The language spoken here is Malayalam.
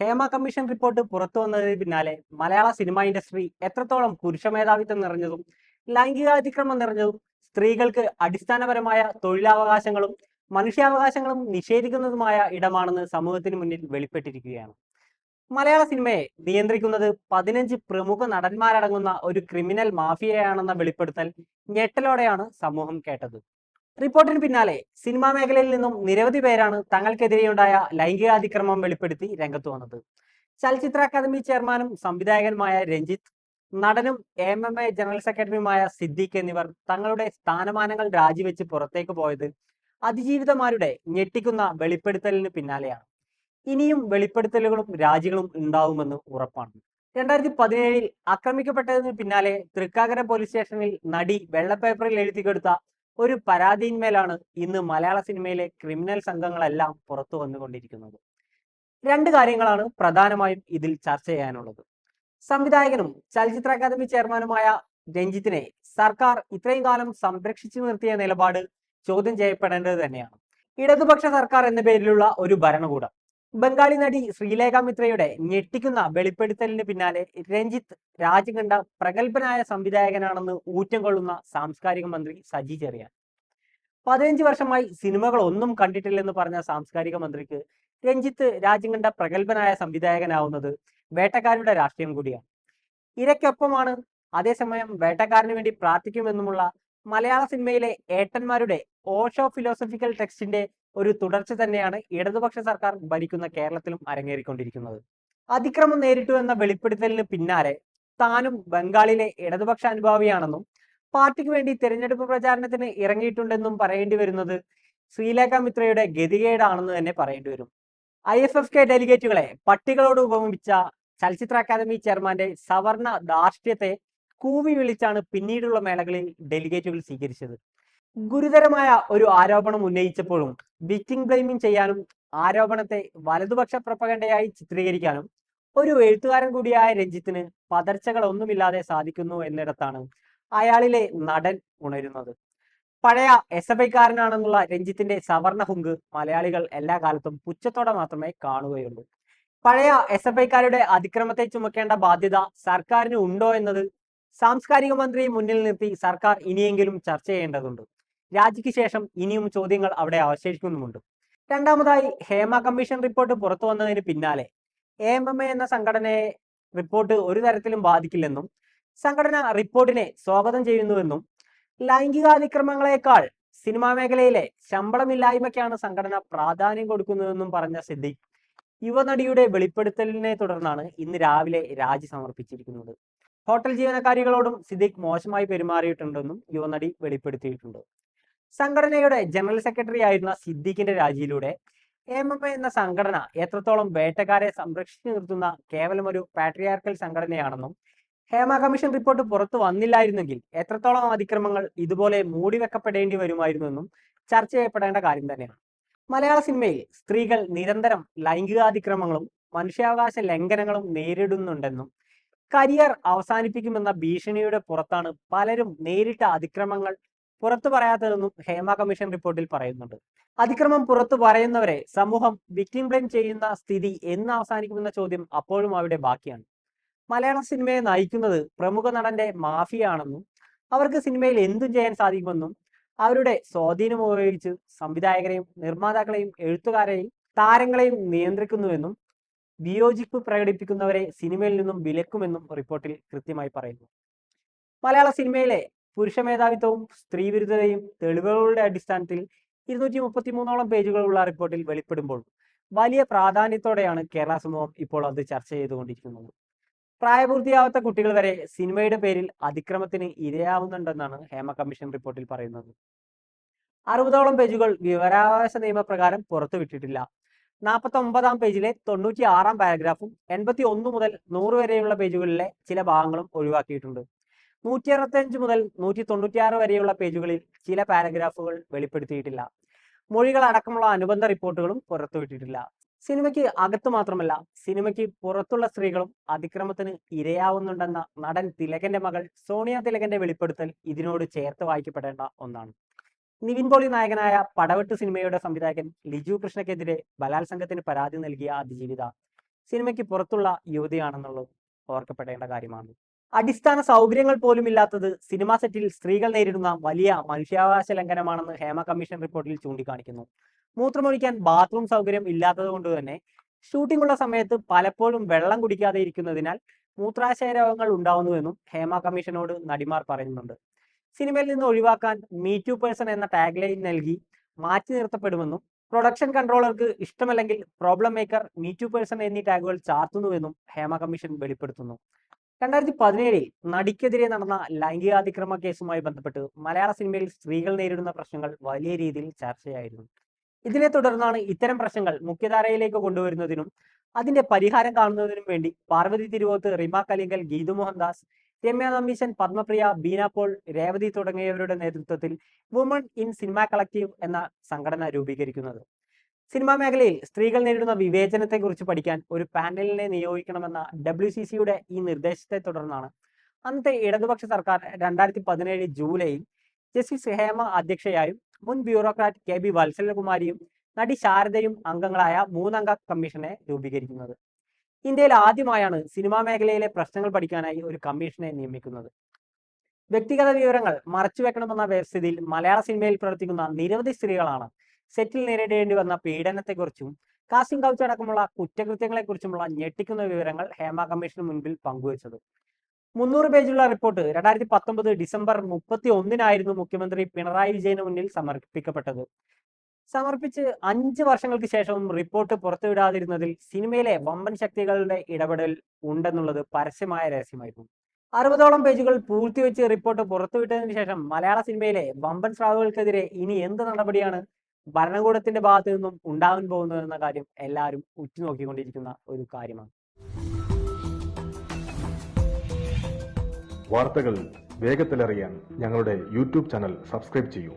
ഹേമ കമ്മീഷൻ റിപ്പോർട്ട് പുറത്തു വന്നതിന് പിന്നാലെ മലയാള സിനിമാ ഇൻഡസ്ട്രി എത്രത്തോളം പുരുഷ മേധാവിത്വം നിറഞ്ഞതും ലൈംഗികാതിക്രമം നിറഞ്ഞതും സ്ത്രീകൾക്ക് അടിസ്ഥാനപരമായ തൊഴിലവകാശങ്ങളും മനുഷ്യാവകാശങ്ങളും നിഷേധിക്കുന്നതുമായ ഇടമാണെന്ന് സമൂഹത്തിന് മുന്നിൽ വെളിപ്പെട്ടിരിക്കുകയാണ്. മലയാള സിനിമയെ നിയന്ത്രിക്കുന്നത് പതിനഞ്ച് പ്രമുഖ നടന്മാരടങ്ങുന്ന ഒരു ക്രിമിനൽ മാഫിയയാണെന്ന വെളിപ്പെടുത്തൽ ഞെട്ടലോടെയാണ് സമൂഹം കേട്ടത്. റിപ്പോർട്ടിന് പിന്നാലെ സിനിമാ മേഖലയിൽ നിന്നും നിരവധി പേരാണ് തങ്ങൾക്കെതിരെയുണ്ടായ ലൈംഗികാതിക്രമം വെളിപ്പെടുത്തി രംഗത്ത് വന്നത്. ചലച്ചിത്ര അക്കാദമി ചെയർമാനും സംവിധായകനുമായ രഞ്ജിത്ത് നടനും എം എം എ ജനറൽ സെക്രട്ടറിയുമായ സിദ്ദിഖ് എന്നിവർ തങ്ങളുടെ സ്ഥാനമാനങ്ങൾ രാജിവെച്ച് പുറത്തേക്ക് പോയത് അതിജീവിതമാരുടെ ഞെട്ടിക്കുന്ന വെളിപ്പെടുത്തലിന് പിന്നാലെയാണ്. ഇനിയും വെളിപ്പെടുത്തലുകളും രാജികളും ഉണ്ടാവുമെന്ന് ഉറപ്പാണ്. രണ്ടായിരത്തി പതിനേഴിൽ ആക്രമിക്കപ്പെട്ടതിന് പിന്നാലെ തൃക്കാക്കര പോലീസ് സ്റ്റേഷനിൽ നടി വെള്ളപ്പേപ്പറിൽ എഴുതി കൊടുത്ത ഒരു പരാതിയിന്മേലാണ് ഇന്ന് മലയാള സിനിമയിലെ ക്രിമിനൽ സംഘങ്ങളെല്ലാം പുറത്തു വന്നുകൊണ്ടിരിക്കുന്നത്. രണ്ട് കാര്യങ്ങളാണ് പ്രധാനമായും ഇതിൽ ചർച്ച ചെയ്യാനുള്ളത്. സംവിധായകനും ചലച്ചിത്ര അക്കാദമി ചെയർമാനുമായ രഞ്ജിത്തിനെ സർക്കാർ ഇത്രയും കാലം സംരക്ഷിച്ചു നിർത്തിയ നിലപാട് ചോദ്യം ചെയ്യപ്പെടേണ്ടത് തന്നെയാണ്. ഇടതുപക്ഷ സർക്കാർ എന്ന പേരിലുള്ള ഒരു ഭരണകൂടം. ബംഗാളി നടി ശ്രീലേഖ മിത്രയുടെ ഞെട്ടിക്കുന്ന വെളിപ്പെടുത്തലിന് പിന്നാലെ രഞ്ജിത്ത് രാജ്യം കണ്ട പ്രഗത്ഭനായ സംവിധായകനാണെന്ന് ഊറ്റം കൊള്ളുന്ന സാംസ്കാരിക മന്ത്രി സജി ചെറിയാൻ. പതിനഞ്ച് വർഷമായി സിനിമകൾ ഒന്നും കണ്ടിട്ടില്ലെന്ന് പറഞ്ഞ സാംസ്കാരിക മന്ത്രിക്ക് രഞ്ജിത്ത് രാജ്യം കണ്ട പ്രഗത്ഭനായ സംവിധായകനാവുന്നത് വേട്ടക്കാരുടെ രാഷ്ട്രീയം കൂടിയാണ്. ഇരയ്ക്കൊപ്പമാണ് അതേസമയം വേട്ടക്കാരന് വേണ്ടി പ്രാർത്ഥിക്കുമെന്നുമുള്ള മലയാള സിനിമയിലെ ഏട്ടന്മാരുടെ ഓഷോ ഫിലോസഫിക്കൽ ടെക്സ്റ്റിന്റെ ഒരു തുടർച്ച തന്നെയാണ് ഇടതുപക്ഷ സർക്കാർ ഭരിക്കുന്ന കേരളത്തിലും അരങ്ങേറിക്കൊണ്ടിരിക്കുന്നത്. അതിക്രമം നേരിട്ടു എന്ന വെളിപ്പെടുത്തലിന് പിന്നാലെ താനും ബംഗാളിലെ ഇടതുപക്ഷ അനുഭാവിയാണെന്നും പാർട്ടിക്ക് വേണ്ടി തിരഞ്ഞെടുപ്പ് പ്രചാരണത്തിന് ഇറങ്ങിയിട്ടുണ്ടെന്നും പറയേണ്ടി വരുന്നത് ശ്രീലേഖ മിത്രയുടെ ഗതികേടാണെന്ന് തന്നെ പറയേണ്ടി വരും. ഐ എഫ് എഫ് കെ ഡെലിഗേറ്റുകളെ പട്ടികളോട് ഉപമിച്ച ചലച്ചിത്ര അക്കാദമി ചെയർമാന്റെ സവർണ ധാർഷ്ട്യത്തെ കൂവി വിളിച്ചാണ് പിന്നീടുള്ള മേളകളിൽ ഡെലിഗേറ്റുകൾ സ്വീകരിച്ചത്. ഗുരുതരമായ ഒരു ആരോപണം ഉന്നയിച്ചപ്പോഴും വിക്ടിം ബ്ലെയിമിംഗ് ചെയ്യാനും ആരോപണത്തെ വലതുപക്ഷ പ്രപ്പകണ്ടയായി ചിത്രീകരിക്കാനും ഒരു എഴുത്തുകാരൻ കൂടിയായ രഞ്ജിത്തിന് പതർച്ചകളൊന്നുമില്ലാതെ സാധിക്കുന്നു എന്നിടത്താണ് അയാളിലെ നടൻ ഉണരുന്നത്. പഴയ എസ് എഫ് ഐക്കാരനാണെന്നുള്ള രഞ്ജിത്തിന്റെ സവർണ ഹുങ്ക് മലയാളികൾ എല്ലാ കാലത്തും പുച്ഛത്തോടെ മാത്രമേ കാണുകയുള്ളൂ. പഴയ എസ് എഫ് ഐക്കാരുടെ അതിക്രമത്തെ ചുമക്കേണ്ട ബാധ്യത സർക്കാരിന് ഉണ്ടോ എന്നത് സാംസ്കാരിക മന്ത്രിയെ മുന്നിൽ നിർത്തി സർക്കാർ ഇനിയെങ്കിലും ചർച്ച ചെയ്യേണ്ടതുണ്ട്. രാജിക്ക് ശേഷം ഇനിയും ചോദ്യങ്ങൾ അവിടെ അവശേഷിക്കുന്നുമുണ്ട്. രണ്ടാമതായി ഹേമ കമ്മീഷൻ റിപ്പോർട്ട് പുറത്തു വന്നതിന് പിന്നാലെ എ എം എം എ എന്ന സംഘടനയെ റിപ്പോർട്ട് ഒരു തരത്തിലും ബാധിക്കില്ലെന്നും സംഘടന റിപ്പോർട്ടിനെ സ്വാഗതം ചെയ്യുന്നുവെന്നും ലൈംഗികാതിക്രമങ്ങളെക്കാൾ സിനിമാ മേഖലയിലെ ശമ്പളമില്ലായ്മയ്ക്കാണ് സംഘടന പ്രാധാന്യം കൊടുക്കുന്നതെന്നും പറഞ്ഞ സിദ്ദിഖ് യുവനടിയുടെ വെളിപ്പെടുത്തലിനെ തുടർന്നാണ് ഇന്ന് രാവിലെ രാജി സമർപ്പിച്ചിരിക്കുന്നത്. ഹോട്ടൽ ജീവനക്കാരികളോടും സിദ്ദിഖ് മോശമായി പെരുമാറിയിട്ടുണ്ടെന്നും യുവനടി വെളിപ്പെടുത്തിയിട്ടുണ്ട്. സംഘടനയുടെ ജനറൽ സെക്രട്ടറി ആയിരുന്ന സിദ്ദീഖിന്റെ രാജിയിലൂടെ എം എം എ എന്ന സംഘടന എത്രത്തോളം വേട്ടക്കാരെ സംരക്ഷിച്ചു നിർത്തുന്ന കേവലം ഒരു പാട്രിയാർക്കൽ സംഘടനയാണെന്നും ഹേമ കമ്മീഷൻ റിപ്പോർട്ട് പുറത്തു വന്നില്ലായിരുന്നെങ്കിൽ എത്രത്തോളം അതിക്രമങ്ങൾ ഇതുപോലെ മൂടിവെക്കപ്പെടേണ്ടി വരുമായിരുന്നെന്നും ചർച്ച ചെയ്യപ്പെടേണ്ട കാര്യം തന്നെയാണ്. മലയാള സിനിമയിൽ സ്ത്രീകൾ നിരന്തരം ലൈംഗികാതിക്രമങ്ങളും മനുഷ്യാവകാശ ലംഘനങ്ങളും നേരിടുന്നുണ്ടെന്നും കരിയർ അവസാനിപ്പിക്കുമെന്ന ഭീഷണിയുടെ പുറത്താണ് പലരും നേരിട്ട അതിക്രമങ്ങൾ പുറത്തു പറയാത്തതെന്നും ഹേമ കമ്മീഷൻ റിപ്പോർട്ടിൽ പറയുന്നുണ്ട്. അതിക്രമം പുറത്തു പറയുന്നവരെ സമൂഹം വിക്ടിം ബ്ലെയിം ചെയ്യുന്ന സ്ഥിതി എന്ന് അവസാനിക്കുമെന്ന ചോദ്യം അപ്പോഴും അവിടെ ബാക്കിയാണ്. മലയാള സിനിമയെ നയിക്കുന്നത് പ്രമുഖ നടന്റെ മാഫിയാണെന്നും അവർക്ക് സിനിമയിൽ എന്തും ചെയ്യാൻ സാധിക്കുമെന്നും അവരുടെ സ്വാധീനം ഉപയോഗിച്ച് സംവിധായകരെയും നിർമ്മാതാക്കളെയും എഴുത്തുകാരെയും താരങ്ങളെയും നിയന്ത്രിക്കുന്നുവെന്നും വിയോജിപ്പ് പ്രകടിപ്പിക്കുന്നവരെ സിനിമയിൽ നിന്നും വിലക്കുമെന്നും റിപ്പോർട്ടിൽ കൃത്യമായി പറയുന്നു. മലയാള സിനിമയിലെ പുരുഷ മേധാവിത്വവും സ്ത്രീ വിരുദ്ധതയും തെളിവുകളുടെ അടിസ്ഥാനത്തിൽ ഇരുന്നൂറ്റി മുപ്പത്തി മൂന്നോളം പേജുകളുള്ള റിപ്പോർട്ടിൽ വെളിപ്പെടുമ്പോൾ വലിയ പ്രാധാന്യത്തോടെയാണ് കേരള സമൂഹം ഇപ്പോൾ അത് ചർച്ച ചെയ്തുകൊണ്ടിരിക്കുന്നത്. പ്രായപൂർത്തിയാവാത്ത കുട്ടികൾ വരെ സിനിമയുടെ പേരിൽ അതിക്രമത്തിന് ഇരയാവുന്നുണ്ടെന്നാണ് ഹേമ കമ്മീഷൻ റിപ്പോർട്ടിൽ പറയുന്നത്. അറുപതോളം പേജുകൾ വിവരാവകാശ നിയമപ്രകാരം പുറത്തുവിട്ടിട്ടില്ല. നാൽപ്പത്തി ഒമ്പതാം പേജിലെ തൊണ്ണൂറ്റി ആറാം പാരഗ്രാഫും എൺപത്തി ഒന്ന് മുതൽ നൂറ് വരെയുള്ള പേജുകളിലെ ചില ഭാഗങ്ങളും ഒഴിവാക്കിയിട്ടുണ്ട്. നൂറ്റി അറുപത്തഞ്ച് മുതൽ നൂറ്റി തൊണ്ണൂറ്റിയാറ് വരെയുള്ള പേജുകളിൽ ചില പാരഗ്രാഫുകൾ വെളിപ്പെടുത്തിയിട്ടില്ല. മൊഴികൾ അടക്കമുള്ള അനുബന്ധ റിപ്പോർട്ടുകളും പുറത്തുവിട്ടിട്ടില്ല. സിനിമയ്ക്ക് അകത്ത് മാത്രമല്ല സിനിമയ്ക്ക് പുറത്തുള്ള സ്ത്രീകളും അതിക്രമത്തിന് ഇരയാവുന്നുണ്ടെന്ന നടൻ തിലകന്റെ മകൾ സോണിയ തിലകന്റെ വെളിപ്പെടുത്തൽ ഇതിനോട് ചേർത്ത് വായിക്കപ്പെടേണ്ട ഒന്നാണ്. നിവിൻ പോളി നായകനായ പടവെട്ട് സിനിമയുടെ സംവിധായകൻ ലിജു കൃഷ്ണക്കെതിരെ ബലാത്സംഗത്തിന് പരാതി നൽകിയ അതിജീവിത സിനിമയ്ക്ക് പുറത്തുള്ള യുവതിയാണെന്നുള്ളത് ഓർക്കപ്പെടേണ്ട കാര്യമാണ്. അടിസ്ഥാന സൗകര്യങ്ങൾ പോലും ഇല്ലാത്തത് സിനിമാ സെറ്റിൽ സ്ത്രീകൾ നേരിടുന്ന വലിയ മനുഷ്യാവകാശ ലംഘനമാണെന്ന് ഹേമ കമ്മീഷൻ റിപ്പോർട്ടിൽ ചൂണ്ടിക്കാണിക്കുന്നു. മൂത്രമൊഴിക്കാൻ ബാത്റൂം സൗകര്യം ഇല്ലാത്തത് കൊണ്ട് തന്നെ ഷൂട്ടിംഗ് ഉള്ള സമയത്ത് പലപ്പോഴും വെള്ളം കുടിക്കാതെ ഇരിക്കുന്നതിനാൽ മൂത്രാശയ രോഗങ്ങൾ ഉണ്ടാവുന്നുവെന്നും ഹേമ കമ്മീഷനോട് നടിമാർ പറയുന്നുണ്ട്. സിനിമയിൽ നിന്ന് ഒഴിവാക്കാൻ മീ ടു പേഴ്സൺ എന്ന ടാഗ് ലൈൻ നൽകി മാറ്റി നിർത്തപ്പെടുമെന്നും പ്രൊഡക്ഷൻ കൺട്രോളർക്ക് ഇഷ്ടമല്ലെങ്കിൽ problem maker me too person എന്നീ ടാഗുകൾ ചാർത്തുന്നുവെന്നും ഹേമ കമ്മീഷൻ വെളിപ്പെടുത്തുന്നു. രണ്ടായിരത്തി പതിനേഴിൽ നടിക്കെതിരെ നടന്ന ലൈംഗികാതിക്രമ കേസുമായി ബന്ധപ്പെട്ട് മലയാള സിനിമയിൽ സ്ത്രീകൾ നേരിടുന്ന പ്രശ്നങ്ങൾ വലിയ രീതിയിൽ ചർച്ചയായിരുന്നു. ഇതിനെ തുടർന്നാണ് ഇത്തരം പ്രശ്നങ്ങൾ മുഖ്യധാരയിലേക്ക് കൊണ്ടുവരുന്നതിനും അതിന്റെ പരിഹാരം കാണുന്നതിനും വേണ്ടി പാർവതി തിരുവോത്ത് റിമ കലിങ്കൽ ഗീതു മോഹൻദാസ് രമ്യ നമ്പീശൻ പത്മപ്രിയ ബീന പോൾ രേവതി തുടങ്ങിയവരുടെ നേതൃത്വത്തിൽ വുമൺ ഇൻ സിനിമ കളക്റ്റീവ് എന്ന സംഘടന രൂപീകരിക്കുന്നത്. സിനിമാ മേഖലയിൽ സ്ത്രീകൾ നേരിടുന്ന വിവേചനത്തെക്കുറിച്ച് പഠിക്കാൻ ഒരു പാനലിനെ നിയോഗിക്കണമെന്ന ഡബ്ല്യു സി സിയുടെ ഈ നിർദ്ദേശത്തെ തുടർന്നാണ്. അന്നത്തെ ഇടതുപക്ഷ സർക്കാർ രണ്ടായിരത്തി പതിനേഴ് ജൂലൈയിൽ ജസ്റ്റിസ് ഹേമ അധ്യക്ഷയായും മുൻ ബ്യൂറോക്രാറ്റ് കെ ബി വത്സലകുമാരിയും നടി ശാരദയും അംഗങ്ങളായ മൂന്നംഗ കമ്മീഷനെ രൂപീകരിക്കുന്നത്. ഇന്ത്യയിൽ ആദ്യമായാണ് സിനിമാ മേഖലയിലെ പ്രശ്നങ്ങൾ പഠിക്കാനായി ഒരു കമ്മീഷനെ നിയമിക്കുന്നത്. വ്യക്തിഗത വിവരങ്ങൾ മറച്ചുവെക്കണമെന്ന വ്യവസ്ഥിതിയിൽ മലയാള സിനിമയിൽ പ്രവർത്തിക്കുന്ന നിരവധി സ്ത്രീകളാണ് സെറ്റിൽ നേരിടേണ്ടി വന്ന പീഡനത്തെക്കുറിച്ചും കാസിം കൗച്ച് അടക്കമുള്ള കുറ്റകൃത്യങ്ങളെക്കുറിച്ചുമുള്ള ഞെട്ടിക്കുന്ന വിവരങ്ങൾ ഹേമ കമ്മീഷന് മുൻപിൽ പങ്കുവച്ചത്. മുന്നൂറ് പേജുള്ള റിപ്പോർട്ട് രണ്ടായിരത്തി പത്തൊമ്പത് ഡിസംബർ മുപ്പത്തി ഒന്നിനായിരുന്നു മുഖ്യമന്ത്രി പിണറായി വിജയന് മുന്നിൽ സമർപ്പിക്കപ്പെട്ടത്. സമർപ്പിച്ച് അഞ്ച് വർഷങ്ങൾക്ക് ശേഷവും റിപ്പോർട്ട് പുറത്തുവിടാതിരുന്നതിൽ സിനിമയിലെ വമ്പൻ ശക്തികളുടെ ഇടപെടൽ ഉണ്ടെന്നുള്ളത് പരസ്യമായ രഹസ്യമായിരുന്നു. അറുപതോളം പേജുകൾ പൂർത്തിവെച്ച് റിപ്പോർട്ട് പുറത്തുവിട്ടതിന് ശേഷം മലയാള സിനിമയിലെ വമ്പൻ സ്രാവുകൾക്കെതിരെ ഇനി എന്ത് നടപടിയാണ് ഭരണകൂടത്തിന്റെ ഭാഗത്തു നിന്നും ഉണ്ടാകാൻ പോകുന്നതെന്ന കാര്യം എല്ലാവരും ഉറ്റുനോക്കിക്കൊണ്ടിരിക്കുന്ന ഒരു കാര്യമാണ്. വാർത്തകൾ വേഗത്തിലറിയാൻ ഞങ്ങളുടെ യൂട്യൂബ് ചാനൽ സബ്സ്ക്രൈബ് ചെയ്യൂ.